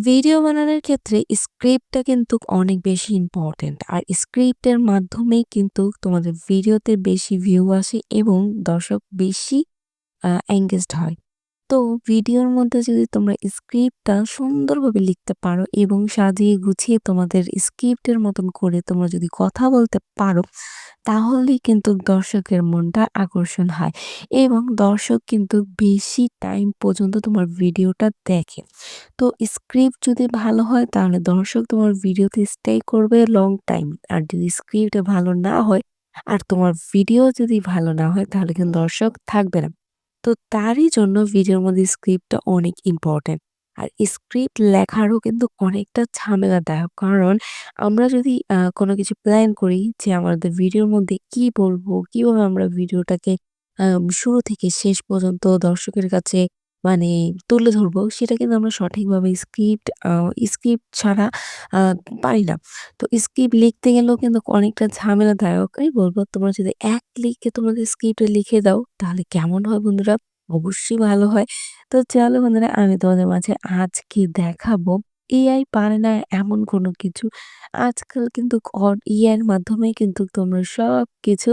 Video বানানোর ক্ষেত্রে স্ক্রিপ্টটা কিন্তু অনেক বেশি ইম্পর্টেন্ট। আর স্ক্রিপ্টের মাধ্যমেই কিন্তু তোমাদের ভিডিওতে বেশি ভিউ আসে এবং দর্শক বেশি এঙ্গেজড হয়। তো ভিডিওর মধ্যে যদি তোমরা স্ক্রিপ্টটা সুন্দরভাবে লিখতে পারো এবং সাজিয়ে গুছিয়ে তোমাদের স্ক্রিপ্টের মতন করে তোমরা যদি কথা বলতে পারো, তাহলেই কিন্তু দর্শকের মনটা আকর্ষণ হয় এবং দর্শক কিন্তু বেশি টাইম পর্যন্ত তোমার ভিডিওটা দেখে। তো স্ক্রিপ্ট যদি ভালো হয় তাহলে দর্শক তোমার ভিডিওতে স্টে করবে লং টাইম। আর যদি স্ক্রিপ্ট ভালো না হয় আর তোমার ভিডিও যদি ভালো না হয় তাহলে কিন্তু দর্শক থাকবে না। তো তারই জন্য ভিডিওর মধ্যে স্ক্রিপ্টটা অনেক ইম্পর্টেন্ট। আর স্ক্রিপ্ট লেখারও কিন্তু অনেকটা ঝামেলাদায়ক। কারণ আমরা যদি কোনো কিছু প্ল্যান করি যে আমাদের ভিডিওর মধ্যে কি বলব, কীভাবে আমরা ভিডিওটাকে শুরু থেকে শেষ পর্যন্ত দর্শকের কাছে মানে তুলে ধরবো, সেটা কিন্তু আমরা সঠিকভাবে স্ক্রিপ্ট স্ক্রিপ্ট ছাড়া পারি না। তো স্ক্রিপ্ট লিখতে গেলেও কিন্তু অনেকটা ঝামেলাদায়কই বলব। তোমরা যদি এক লিখে তোমাদের স্ক্রিপ্টে লিখে দাও, তাহলে কেমন হয় বন্ধুরা? অবশ্যই ভালো হয়। তো চলো বন্ধুরা, আমি তোমাদের মাঝে আজকে দেখাবো এআই পারে না এমন কোনো কিছু। আজকাল কিন্তু অ এআই এর কিন্তু তোমরা সব কিছু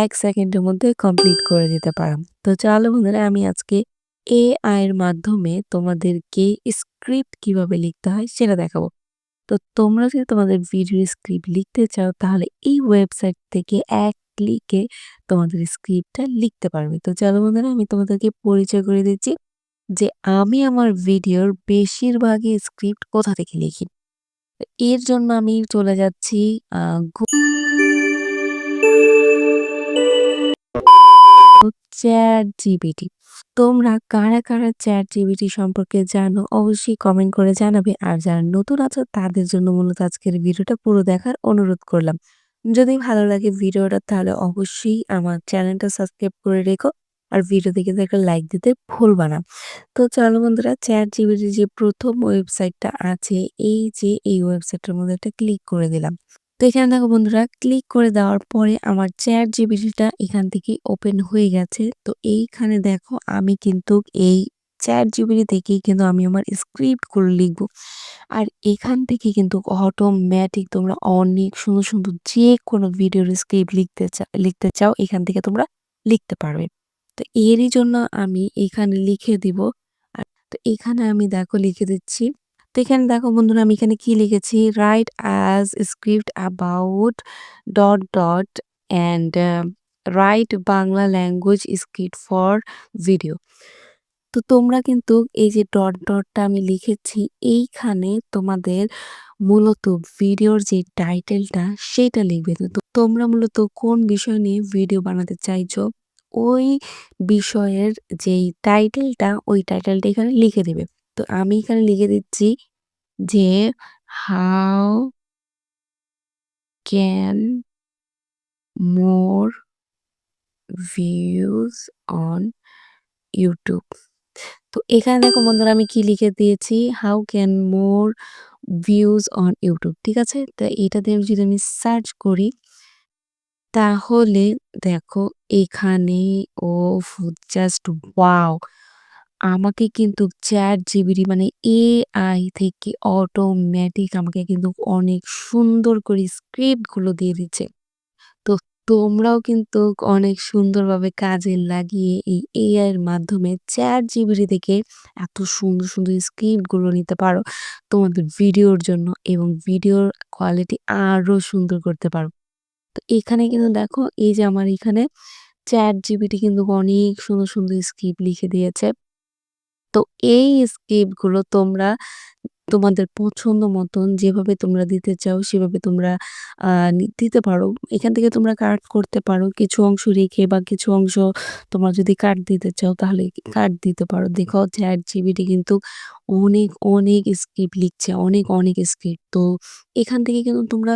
এক সেকেন্ডের মধ্যে কমপ্লিট করে দিতে পারো। তো চলো বন্ধুরা, আমি আজকে এআই এর মাধ্যমে তোমাদেরকে স্ক্রিপ্ট কীভাবে লিখতে হয় সেটা দেখাবো। তো তোমরা যদি তোমাদের ভিডিও স্ক্রিপ্ট লিখতে চাও, তাহলে এই ওয়েবসাইট থেকে এক ক্লিকে তোমাদের স্ক্রিপ্টটা লিখতে পারবে। তো চলো বন্ধুরা, আমি তোমাদেরকে পরিচয় করে দিচ্ছি যে আমি আমার ভিডিওর বেশিরভাগই স্ক্রিপ্ট কোথা থেকে লিখি। এর জন্য আমি চলে যাচ্ছি আ গু জিবিটি তোমরা কারা, কারা চ্যাট জিবিটি সম্পর্কে জানো অবশ্যই কমেন্ট করে জানাবে। আর যারা নতুন আছো তাদের জন্য মূলত আজকের ভিডিওটা পুরো দেখার অনুরোধ করলাম। যদি ভালো লাগে ভিডিওটা তাহলে অবশ্যই আমার চ্যানেলটা সাবস্ক্রাইব করে রেখো। আর ভিডিও দেখে একটা লাইক দিতে ভুলবা না। তো চলো বন্ধুরা ChatGPT যে প্রথম ওয়েবসাইটটা আছে এই যে এই ওয়েবসাইটটার মধ্যে একটা ক্লিক করে দিলাম। তো এখানে দেখো বন্ধুরা ক্লিক করে দেওয়ার পরে আমার ChatGPT-টা এখান থেকে ওপেন হয়ে গেছে। তো এইখানে দেখো আমি কিন্তু এই চ্যাট জিবিটি থেকেই কিন্তু আমি আমার স্ক্রিপ্টগুলো লিখব। আর এখান থেকে কিন্তু অটোমেটিক তোমরা অনেক সুন্দর, সুন্দর যে কোনো ভিডিওর স্ক্রিপ্ট লিখতে চা লিখতে চাও এখান থেকে তোমরা লিখতে পারবে। তো এরই জন্য আমি এখানে লিখে দিব। আর তো এখানে আমি দেখো লিখে দিচ্ছি। তো এখানে দেখো বন্ধুরা আমি এখানে কি লিখেছি right as script about dot dot and right Bangla language script for video. তো তোমরা কিন্তু এই যে ডট ডটটা আমি লিখেছি, এইখানে তোমাদের মূলত ভিডিওর যে টাইটেলটা সেটা লিখবে। তো তোমরা মূলত কোন বিষয় নিয়ে ভিডিও বানাতে চাইছো, ওই বিষয়ের যেই টাইটেলটা ওই টাইটেলটা এখানে লিখে দিবে। তো আমি এখানে লিখে দিচ্ছি যে how can more views on YouTube. তো এখানে দেখো বন্ধুরা আমি কি লিখে দিয়েছি how can more views on YouTube, ঠিক আছে? তো এটা দিয়ে যদি আমি সার্চ করি, তাহলে দেখো এখানে, ওফ, জাস্ট ওয়াও! আমাকে কিন্তু ChatGPT মানে এআই থেকে অটোমেটিক আমাকে কিন্তু অনেক সুন্দর করে স্ক্রিপ্টগুলো দিয়ে দিচ্ছে। তো তোমরাও কিন্তু অনেক সুন্দরভাবে কাজে লাগিয়ে এই এআই এর মাধ্যমে ChatGPT থেকে এত সুন্দর, সুন্দর স্ক্রিপ্টগুলো নিতে পারো তোমাদের ভিডিওর জন্য এবং ভিডিওর কোয়ালিটি আরও সুন্দর করতে পারো। তো এখানে কিন্তু দেখো এই যে আমার এখানে ChatGPT কিন্তু অনেক সুন্দর, সুন্দর স্ক্রিপ্ট লিখে দিয়েছে। তো এই স্ক্রিপ্টগুলো তোমরা তোমাদের পছন্দ মতন যেভাবে তোমরা দিতে চাও সেভাবে তোমরা দিতে পারো। এখান থেকে তোমরা কাট করতে পারো। কিছু অংশ রেখে বা কিছু অংশ তোমরা যদি কাট দিতে চাও তাহলে কাট দিতে পারো। দেখো চ্যাট জিবিটি কিন্তু অনেক, অনেক স্ক্রিপ্ট লিখছে। অনেক, অনেক স্ক্রিপ্ট। তো এখান থেকে কিন্তু তোমরা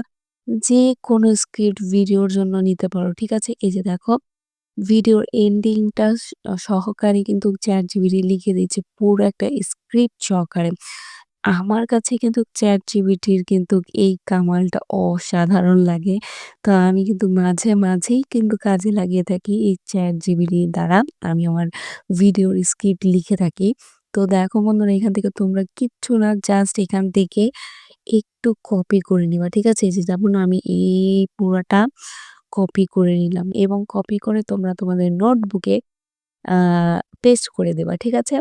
যে কোনো স্ক্রিপ্ট ভিডিওর জন্য নিতে পারো। ঠিক আছে? এই যে দেখো ভিডিওর এন্ডিংটা সহকারে কিন্তু ChatGPT লিখে দিচ্ছে পুরো একটা স্ক্রিপ্ট সহকারে। আমার কাছে কিন্তু চ্যাট জিবিটির কিন্তু এই কামালটা অসাধারণ লাগে। তো আমি কিন্তু মাঝে, মাঝেই কিন্তু কাজে লাগিয়ে থাকি এই ChatGPT দ্বারা। আমি আমার ভিডিওর স্ক্রিপ্ট লিখে থাকি। তো দেখো বন্ধুরা এখান থেকে তোমরা কিচ্ছু না জাস্ট এখান থেকে একটু কপি করে নিবা। ঠিক আছে? যেমন আমি এই পুরাটা কপি করে নিলাম এবং কপি করে তোমরা তোমাদের নোটবুকে পেস্ট করে দেবা। ঠিক আছে?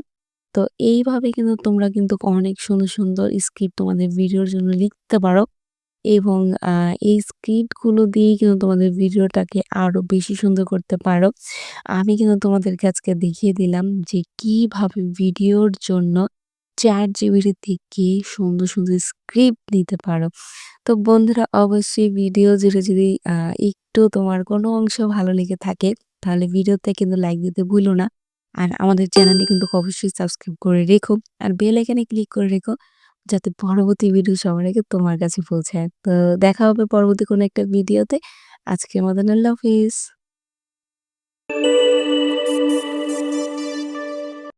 তো এইভাবে কিন্তু তোমরা কিন্তু অনেক সুন্দর, সুন্দর স্ক্রিপ্ট তোমাদের ভিডিওর জন্য লিখতে পারো এবং এই স্ক্রিপ্টগুলো দিয়েই কিন্তু তোমাদের ভিডিওটাকে আরও বেশি সুন্দর করতে পারো। আমি কিন্তু তোমাদেরকে আজকে দেখিয়ে দিলাম যে কীভাবে ভিডিওর জন্য ChatGPT থেকে সুন্দর, সুন্দর স্ক্রিপ্ট নিতে পারো। তো বন্ধুরা অবশ্যই ভিডিও জুড়ে যদি একটু তোমার কোনো অংশ ভালো লেগে থাকে তাহলে ভিডিওতে কিন্তু লাইক দিতে ভুলো না। আর আমাদের চ্যানেলটি কিন্তু অবশ্যই সাবস্ক্রাইব করে রেখো। আর বেল আইকনে ক্লিক করে রেখো যাতে পরবর্তী ভিডিও সবার আগে তোমার কাছে পৌঁছায়। তো দেখা হবে পরবর্তী কোনো একটা ভিডিওতে। আজকের মতন আল্লাহ হাফিজ।